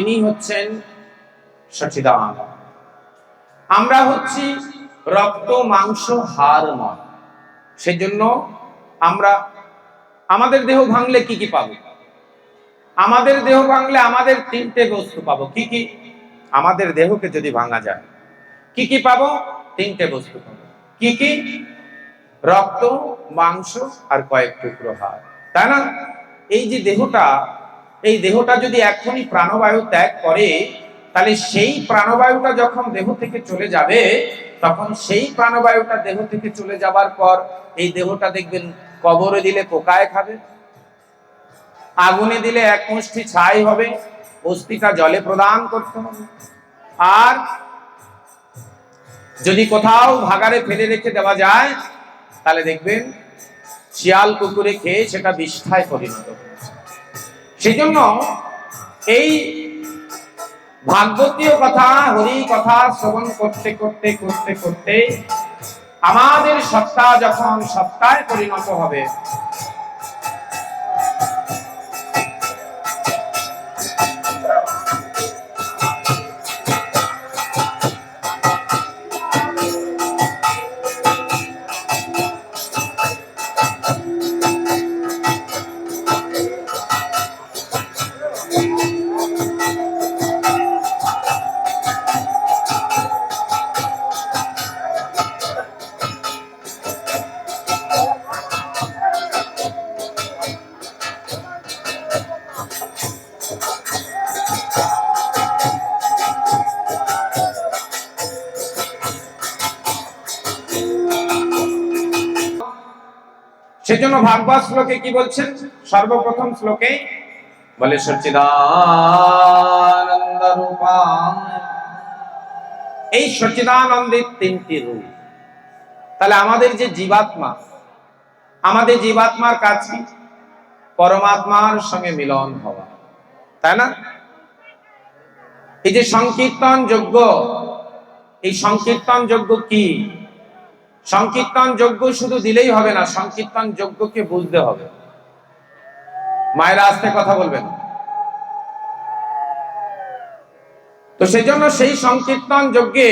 তিনি হচ্ছেন সচিদানন্দ। আমরা হচ্ছি রক্ত, মাংস, হাড় নয় সেজন্য আমরা, আমাদের দেহ ভাঙলে কি কি পাবো? আমাদের দেহ ভাঙলে আমাদের তিনটে বস্তু পাবো। কি কি? আমাদের দেহকে যদি ভাঙা যায়, কি কি পাবো? তিনটে বস্তু পাবো। কি কি? রক্ত, মাংস আর কয়েক টুকরো হাড়। তাই না? এই যে দেহটা এই দেহটা যদি এখনই প্রাণবায়ু ত্যাগ করে, তাহলে সেই প্রাণবায়ুটা যখন দেহ থেকে চলে যাবে, তখন সেই প্রাণবায়ুটা দেহ থেকে চলে যাবার পর এই দেহটা দেখবেন কবরে দিলে পোকায় খাবে, আগুনে দিলে এক মুষ্টি ছাই হবে অস্থিটা জলে প্রদান করতে হবে। আর যদি কোথাও ভাগারে ফেলে রেখে দেওয়া যায়, তাহলে দেখবেন শিয়াল কুকুরে খেয়ে সেটা বিষ্ঠায় পরিণত হয়েছে। সেই জন্য এই ভাগবতীয় কথা, হরি কথা শ্রবণ করতে করতে করতে করতে আমাদের সত্তা যখন সত্তায় পরিণত হবে সেজন্য ভাগবত শ্লোকে কি বলছেন? সর্বপ্রথম শ্লোকে বলে সচ্চিদানন্দ রূপাম এই সচ্চিদানন্দের তিনটি রূপ। তাহলে আমাদের যে জীবাত্মা, আমাদের জীবাত্মার কাজ কি? পরমাত্মার সঙ্গে মিলন হওয়া। তাই না? এই যে সংকীর্তন যোগ্য এই সংকীর্তন যোগ্য কি? সংকীর্তন যজ্ঞ শুধু দিলেই হবে না, সংকীর্তন যজ্ঞকে বুঝতে হবে। মায়েরা আসতে কথা বলবেন। তো সেই জন্য সেই সংকীর্তন যজ্ঞে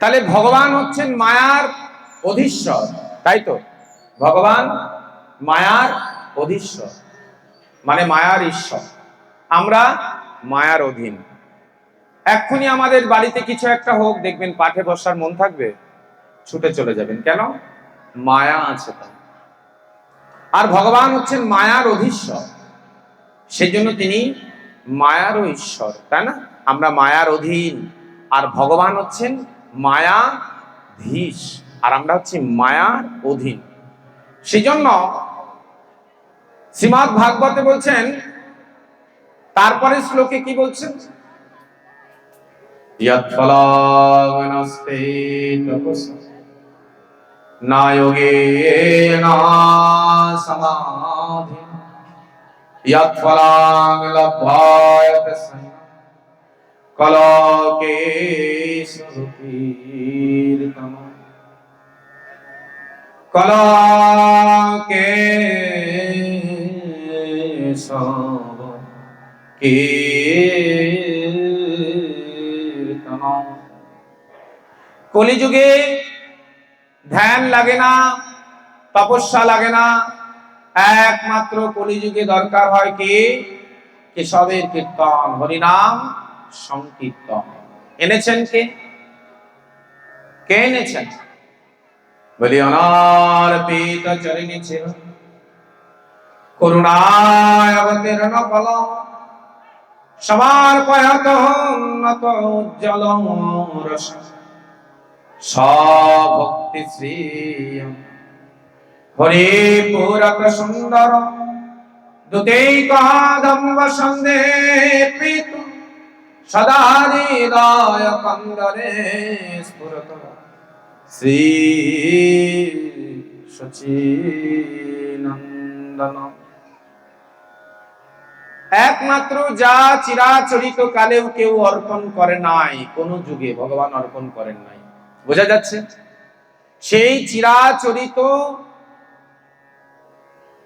তাহলে ভগবান হচ্ছেন মায়ার অধীশ্বর। তাই তো? ভগবান মায়ার অধীশ্বর মানে মায়ার ঈশ্বর। আমরা মায়ার অধীন। এক্ষুনি আমাদের বাড়িতে কিছু একটা হোক, দেখবেন পাঠে বসার মন থাকবে, ছুটে চলে যাবেন। কেন? মায়া আছে তাই আর ভগবান হচ্ছেন মায়ার অধীশ্বর, সেই জন্য তিনি মায়ারও ঈশ্বর, তাই না? আমরা মায়ার অধীন। আর ভগবান হচ্ছেন মায়া ধীশ। আর আমরা হচ্ছি মায়ার অধীন। সেই জন্য শ্রীমৎ ভাগবতে বলছেন, তারপরে শ্লোকে কি বলছেন? তপসা না সুকীর্তন কলকে সব কলিযুগে ধ্যান লাগে না, তপস্যা লাগে না। একমাত্র কলিযুগে দরকার হয় কি? কেশবের কীর্তন, হরিনাম সংকীর্তন। এনেছেন কে? কে এনেছেন? বলি, অনার্পিত চরণে ছিল। করুণায় অবতীর্ণ ফল সবার পয়াত উন্নত উজ্জ্বল রস। সভক্তি শ্রী হরি পুরক সুন্দর দুতেই কাদম্ব সন্ধে প্রীত শ্রী একমাত্র যা চিরাচরিত কালেও কেউ অর্পণ করে নাই, কোন যুগে ভগবান অর্পণ করেন নাই। বোঝা যাচ্ছে? সেই চিরাচরিত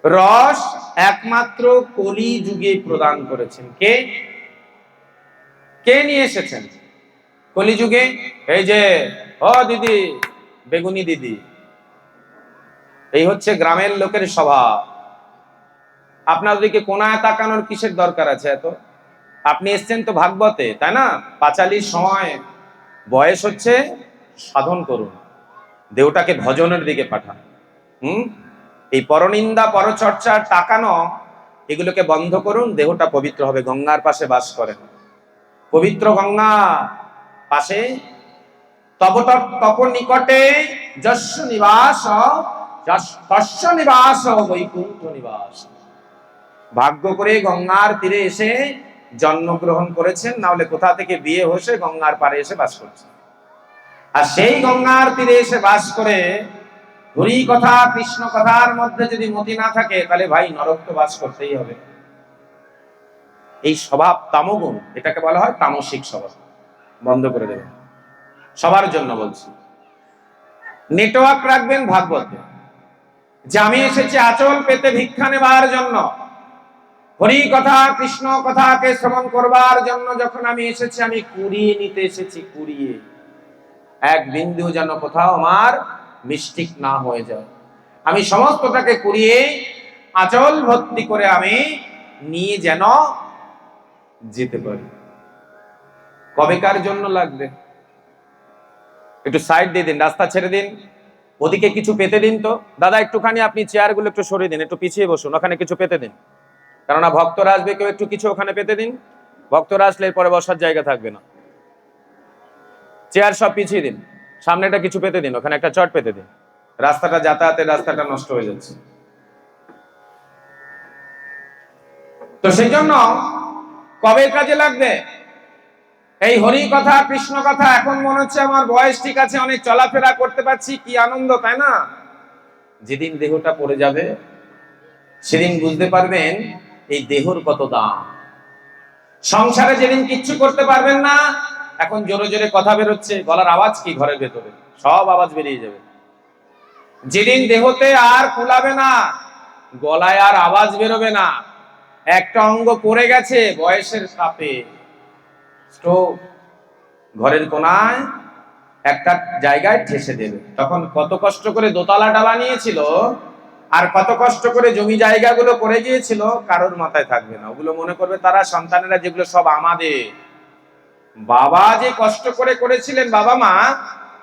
রস একমাত্র কলি যুগে প্রদান করেছেন। কে? কে নিয়ে এসেছেন? কলিযুগে? এই যে ও দিদি, বেগুনি দিদি। এই হচ্ছে গ্রামের লোকের স্বভাব। আপনার দিকে কোনায় তাকানোর কিসের দরকার আছে এত? আপনি এসছেন তো ভাগবতে, তাই না? পাঁচালির সময়। বয়স হচ্ছে, সাধন করুন। দেহটাকে ভজনের দিকে পাঠান। হুম? এই পরনিন্দা পরচর্চার তাকানো এগুলোকে বন্ধ করুন, দেহটা পবিত্র হবে, গঙ্গার পাশে বাস করেন। পবিত্র গঙ্গা পাশে। তপ- নিকটে যস্য নিবাস তস্য নিবাস, বৈকুণ্ঠ নিবাস। ভাগ্য করে গঙ্গার তীরে এসে জন্মগ্রহণ করেছেন না হলে কোথা থেকে বিয়ে হসে গঙ্গার পারে এসে বাস করছেন। আর সেই গঙ্গার তীরে এসে বাস করে হরি কথা কৃষ্ণ কথার মধ্যে যদি মতি না থাকে, তাহলে ভাই নরক তো বাস করতেই হবে। এই স্বভাব তামগুণ, এটাকে বলা হয় তামসিক স্বভাব। বন্ধ করে দেবেন। সবার জন্য বলছি। নেটওয়ার্ক রাখবেন ভাগবতে যে আমি এসেছি আচল পেতে ভিক্ষা নেবার জন্য। হরি কথা, কৃষ্ণ কথাকে শ্রবণ করবার জন্য যখন আমি এসেছি, আমি কুড়িয়ে নিতে এসেছি, কুড়িয়ে। এক বিন্দু যেন কোথাও আমার মিস্টিক না হয়ে যায়। আমি সমস্তটাকে কুড়িয়ে আচল ভর্তি করে আমি নিয়ে যেন যেতে পারি। কবেকার জন্য লাগবে? একটু সাইড দিয়ে দিন, রাস্তা ছেড়ে দিন। ওদিকে কিছু পেতে দিন তো। দাদা, একটুখানি আপনি চেয়ারগুলো একটু সরিয়ে দিন, একটু পিছিয়ে বসুন, ওখানে কিছু পেতে দিন। কেননা ভক্তরা আসবে, কেউ একটু কিছু ওখানে পেতে দিন। ভক্তরা আসলে এরপরে বসার জায়গা থাকবে না। চেয়ার সব পিছিয়ে দিন। সামনে একটা কিছু পেতে দিন, ওখানে একটা চট পেতে দিন। রাস্তাটা যাতায়াতের রাস্তাটা নষ্ট হয়ে যাচ্ছে। তো সেই জন্য কবে কাজে লাগবে? এই হরি কথা, কৃষ্ণ কথা, এখন মনে হচ্ছে আমার বয়স ঠিক আছে, অনেক চলাফেরা করতে পারছি, কি আনন্দ, তাই না? যেদিন দেহটা পড়ে যাবে, সেদিন বুঝতে পারবেন এই দেহর কত দাম। সংসারে যেদিন কিচ্ছু করতে পারবেন না, এখন জোরে জোরে কথা বেরোচ্ছে, গলার আওয়াজ কি ঘরের ভেতরে? সব আওয়াজ বেরিয়ে যাবে। যেদিন দেহতে আর কুলাবে না, গলায় আর আওয়াজ বেরোবে না। একটা অঙ্গ পড়ে গেছে বয়সের স্ট্রোক ঘরের কোনায় একটা জায়গায় ঠেসে দেবে। তখন কত কষ্ট করে দোতলা ডালা নিয়েছিল আর কত কষ্ট করে জমি জায়গাগুলো করে গিয়েছিল, কারোর মাথায় থাকবে না। ওগুলো মনে করবে তারা, সন্তানেরা যেগুলো সব আমাদের। বাবা যে কষ্ট করে করেছিলেন বাবা মা,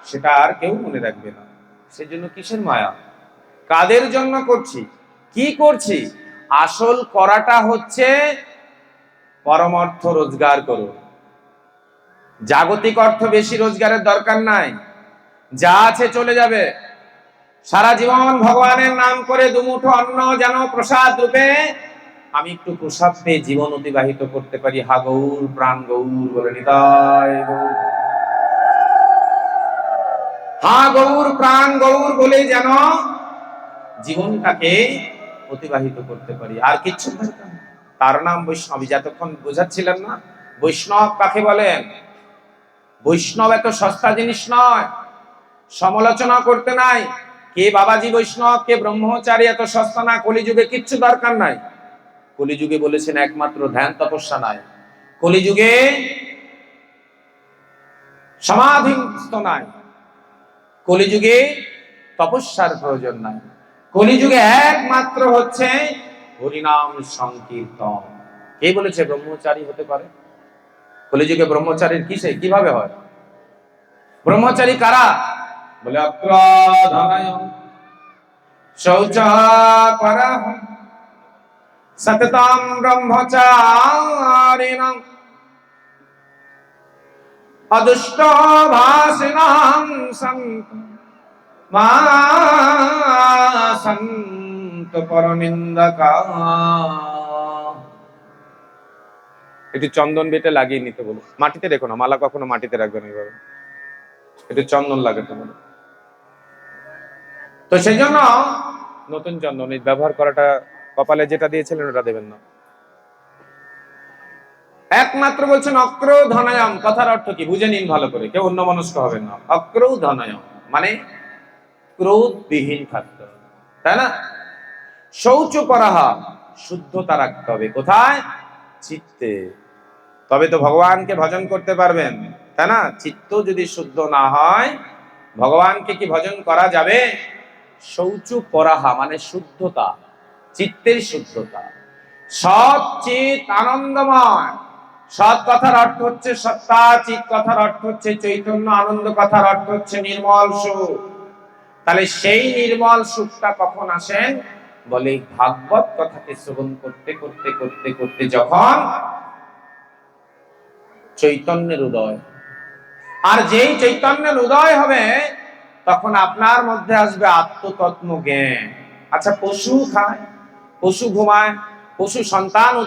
সেটা আর কেউ মনে রাখবে না। সেজন্য কিসের মায়া? কাদের জন্য করছি? কি করছি? আসল করাটা হচ্ছে পরমার্থ রোজগার করুন জাগতিক অর্থ বেশি রোজগারের দরকার নাই। যা আছে চলে যাবে। সারা জীবন ভগবানের নাম করে দুমুঠো অন্ন যেন প্রসাদ রূপে আমি একটু প্রসাদ পেয়ে জীবন অতিবাহিত করতে পারি। হা গৌর, প্রাণ গৌর বলে হা গৌর, প্রাণ গৌর বলে যেন জীবনটাকে অতিবাহিত করতে পারি। আর কিচ্ছু তার নাম বৈষ্ণবী। যতক্ষণ বোঝাচ্ছিলেন না, বৈষ্ণব কাকে বলেন? বৈষ্ণব এত সস্তা জিনিস নয়। সমালোচনা করতে নাই। কে বাবাজি বৈষ্ণব, কে ব্রহ্মচারী এত সস্তা না, কলিযুগে কিচ্ছু দরকার নাই। কলিযুগে বলেছেন একমাত্র ধ্যান তপস্যা নাই। কলিযুগে সমাধিস্থ নাই। কলিযুগে তপস্যার প্রয়োজন নাই। কলিযুগে একমাত্র হচ্ছে হরিনাম সংকীর্তন। কে বলেছে ব্রহ্মচারী হতে পারে? কলিযুগে ব্রহ্মচারীর কিসে কীভাবে হয়? ব্রহ্মচারী কারা? বলে অক্রাধনায় শৌচাপরা সততাম ব্রহ্মচারিণাম। অদুষ্ট ভাসিনাম সন্ত পরনিন্দকা একটু চন্দন বেটে লাগিয়ে নিতে বলো মাটিতে রেখো না, মালা কখনো মাটিতে রাখবে না এইভাবে। একটু চন্দন লাগাতে বলো তো সেই জন্য নতুন চন্দন ব্যবহার করাটা কপালে যেটা দিয়েছিলেন ওটা দেবেন না। একমাত্র বলছেন অক্র ধনায়ম কথার অর্থ কি? বুঝে নিন ভালো করে, কেউ অন্য মনস্ক হবেন না। অক্র ধনায়ম মানে ক্রোধবিহীন হবে তাই না? শৌচ পরাহা শুদ্ধতা রাখতে হবে। কোথায়? চিত্তে। তবে তো ভগবানকে ভজন করতে পারবেন, তাই না? চিত্ত যদি শুদ্ধ না হয়, ভগবানকে কি ভজন করা যাবে? শৌচ পরাহা মানে শুদ্ধতা, চিত্তের শুদ্ধতা। সৎ চিত আনন্দময়। সৎ কথার অর্থ হচ্ছে সত্তা চিত কথার অর্থ হচ্ছে চৈতন্য, আনন্দ কথার অর্থ হচ্ছে নির্মল সুখ। তাহলে সেই নির্মল সুখটা কখন আসেন? বলে ভাগবত কথাকে শ্রবণ করতে করতে করতে করতে যখন চৈতন্যের উদয় আর যেই চৈতন্যের উদয় হবে, তখন আপনার মধ্যে আসবে আত্মতত্ত্ব জ্ঞান আচ্ছা পশু খায়, পশু ঘুমায়, পশু সন্তান